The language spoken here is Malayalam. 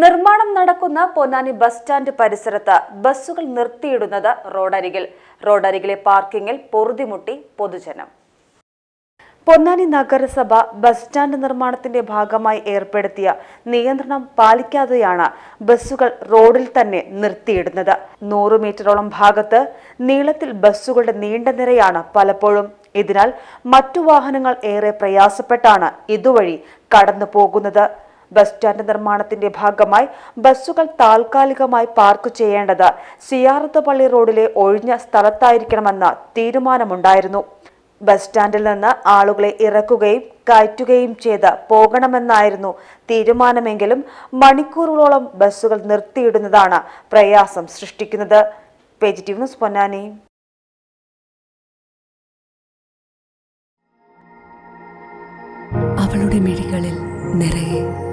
നിർമ്മാണം നടക്കുന്ന പൊന്നാനി ബസ് സ്റ്റാൻഡ് പരിസരത്ത് ബസ്സുകൾ നിർത്തിയിടുന്നത് റോഡരികിൽ. റോഡരികിലെ പാർക്കിംഗിൽ പൊറുതിമുട്ടി പൊതുജനം. പൊന്നാനി നഗരസഭ ബസ് സ്റ്റാൻഡ് നിർമ്മാണത്തിന്റെ ഭാഗമായി ഏർപ്പെടുത്തിയ നിയന്ത്രണം പാലിക്കാതെയാണ് ബസ്സുകൾ റോഡിൽ തന്നെ നിർത്തിയിടുന്നത്. നൂറ് മീറ്ററോളം ഭാഗത്ത് നീളത്തിൽ ബസ്സുകളുടെ നീണ്ട നിരയാണ് പലപ്പോഴും. ഇതിനാൽ മറ്റു വാഹനങ്ങൾ ഏറെ പ്രയാസപ്പെട്ടാണ് ഇതുവഴി കടന്നു പോകുന്നത് ബസ് സ്റ്റാൻഡ് നിർമ്മാണത്തിന്റെ ഭാഗമായി ബസ്സുകൾ താൽക്കാലികമായി പാർക്ക് ചെയ്യേണ്ടത് സിയാറത്ത് പള്ളി റോഡിലെ ഒഴിഞ്ഞ സ്ഥലത്തായിരിക്കണമെന്ന തീരുമാനമുണ്ടായിരുന്നു. ബസ് സ്റ്റാൻഡിൽ നിന്ന് ആളുകളെ ഇറക്കുകയും കയറ്റുകയും ചെയ്ത് പോകണമെന്നായിരുന്നു തീരുമാനമെങ്കിലും മണിക്കൂറുകളോളം ബസ്സുകൾ നിർത്തിയിടുന്നതാണ് പ്രയാസം സൃഷ്ടിക്കുന്നത്. Positive news Ponnani. അവളുടെ മിഴികളിൽ നിറയെ